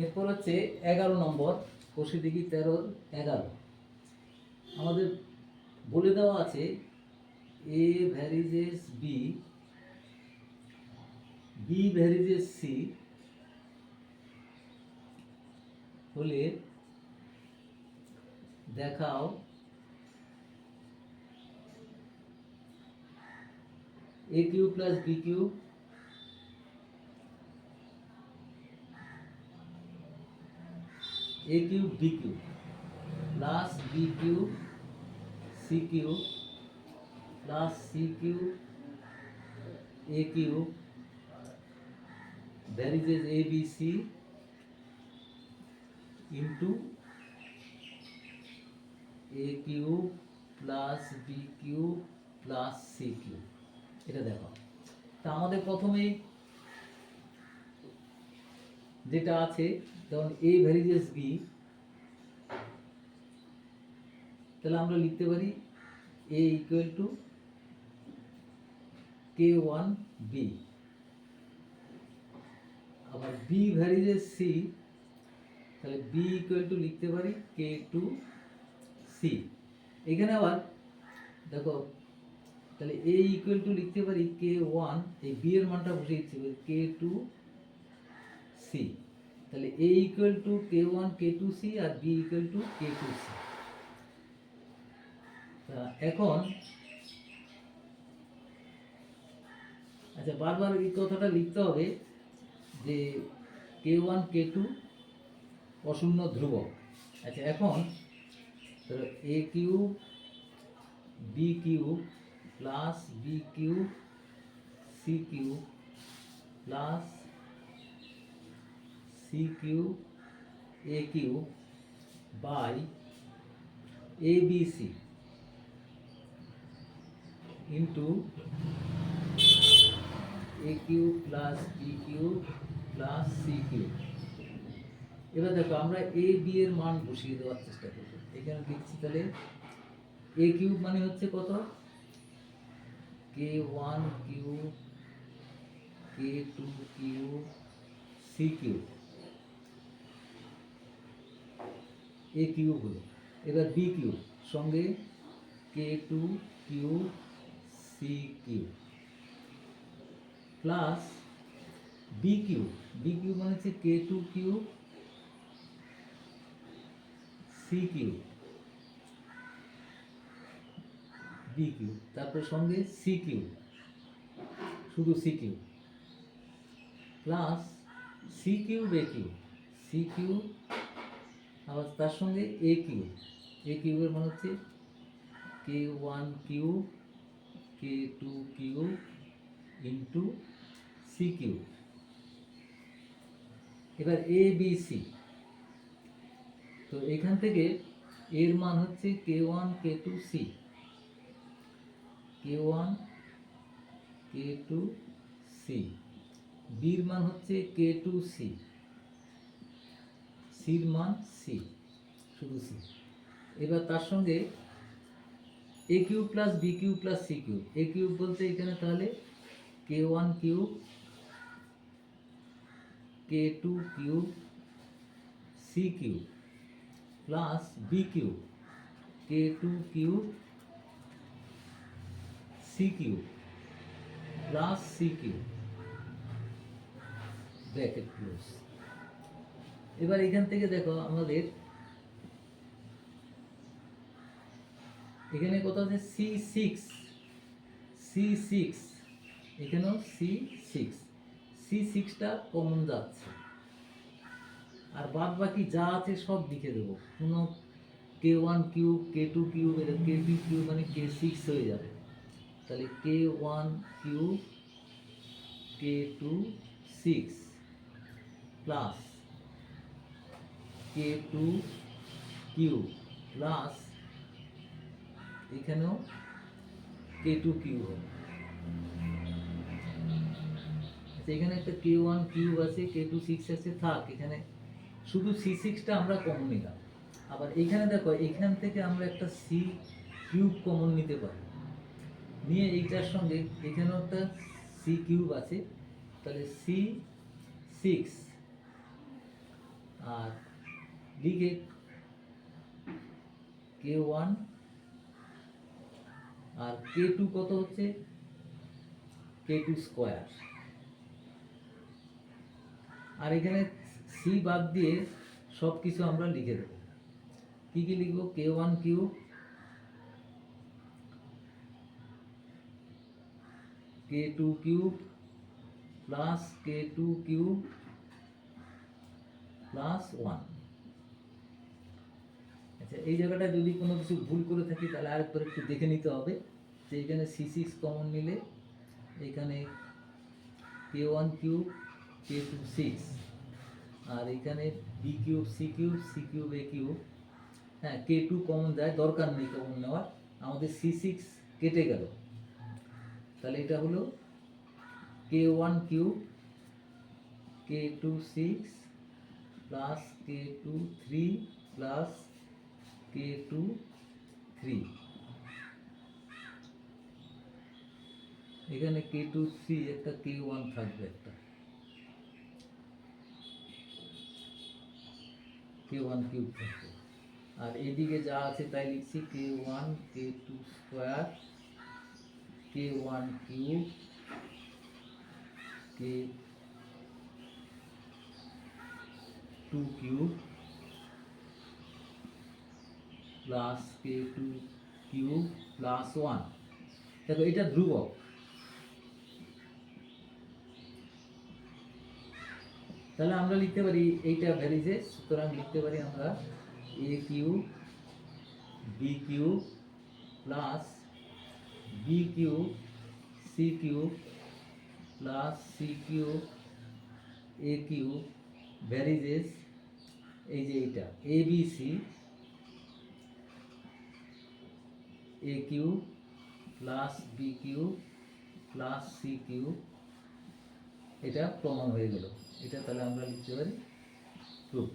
এরপর হচ্ছে এগারো নম্বর কষি দিঘি তেরোর এগারো। আমাদের বলে দেওয়া আছে A varies B B varies C হলে দেখাও A Q plus B Q A Q B Q plus B Q C Q plus C Q A Q varies A B C into A Q plus B Q plus C Q এটা দেখো। তা আমাদের প্রথমেই যেটা আছে যেমন এ varies B তাহলে আমরা লিখতে পারি A equal to k one B আবার বি ভ্যারিজেস সি তাহলে বি ইকুয়াল টু লিখতে পারি কে টু সি এখানে আবার দেখো, তাহলে এ ইকুয়াল টু লিখতে পারি কে ওয়ান এই বি এর মানটা বসে দিচ্ছি কে টু সি তাহলে A equal to k one k two C R B equal to k two C এখন আচ্ছা বারবার এই কথাটা লিখতে হবে যে কে ওয়ান কে টু অশূন্য ধ্রুবক। আচ্ছা এখন A q B q plus B q C q plus C q A q by A B C into A q plus B q plus C q এবার দেখো, আমরা এ বি এর মান বসিয়ে দেওয়ার চেষ্টা করব। এখানে লিখছি তাহলে এ কিউব মানে হচ্ছে কত? K one q k two q C q A cube হলো। এবার বি কিউব সঙ্গে k two q C q plus B q B q মানে হচ্ছে k two q C q B q তারপরে সঙ্গে সি কিউ শুধু C q plus C q A q C q আবার তার সঙ্গে এ কিউ এ কিউবের মানে হচ্ছে k one q k two q into C q এবার এ বি সি তো এখান থেকে এর মান হচ্ছে k one k two C k one k two C বির মান হচ্ছে কে টু সি সির মান সি, শুধু সি। এবার তার সঙ্গে A q plus B q plus C q A cube বলতে এখানে তাহলে k one cube k two cube C cube, plus B cube k two cube C cube, plus C cube. Bracket close. এবার এখান থেকে দেখো আমাদের, এখানে কত আছে? সি সিক্স সি সিক্স এখানেও সি সিক্স সি সিক্সটা কমন যাচ্ছে। আর বাদ বাকি যা আছে সব লিখে দেবো। কোনো k one cube k two cube k two cube মানে কে সিক্স হয়ে যাবে। তাহলে k one cube k two six plus k two q plus এখানেও কে টু কিউ হবে। আচ্ছা এখানে একটা কে ওয়ান কিউব আছে কে টু সিক্স আছে, থাক, এখানে শুধু সি সিক্সটা আমরা কমন নিলাম। আবার এখানে দেখো, এখান থেকে আমরা একটা সি কিউব কমন নিতে পারি। নিয়ে এইটার সঙ্গে এখানেও একটা সি কিউব আছে, তাহলে সি সিক্স আর লিখে কে ওয়ান। আর কে টু কত হচ্ছে? কে টু স্কোয়ার। আর এখানে সি বাদ দিয়ে সব কিছু আমরা লিখে দেবো। কি কি লিখব? K one, q. K two cube plus k two cube plus one. আচ্ছা এই জায়গাটা যদি কোনো কিছু ভুল করে থাকি, তাহলে আরেকবার একটু দেখে নিতে হবে যে এখানে সি সিক্স কমন নিলে এখানে k one cube k two six আর এখানে B cube C cube C cube A cube হ্যাঁ কে টু কমন যায়, দরকার নেই কমন নেওয়ার। আমাদের সি সিক্স কেটে গেল। তাহলে এটা হলো k one cube k two six plus k two three plus k two three এখানে কে টু থ্রি একটা কে ওয়ান থাকবে একটা। কে ওয়ান কিউব থাকবে। আর এদিকে যা আছে তাই লিখছি k one k two square k one cube k two cube plus k two cube plus one দেখো, এটা ধ্রুবক। তাহলে আমরা লিখতে পারি এইটা ভ্যারিজে সুতরাং লিখতে পারি আমরা A q B q plus B q C q plus C q A q varies এই যে এইটা A B C A q plus B q plus C q এটা প্রমাণ হয়ে গেল। এটা তাহলে আমরা লিখতে পারি প্রুফ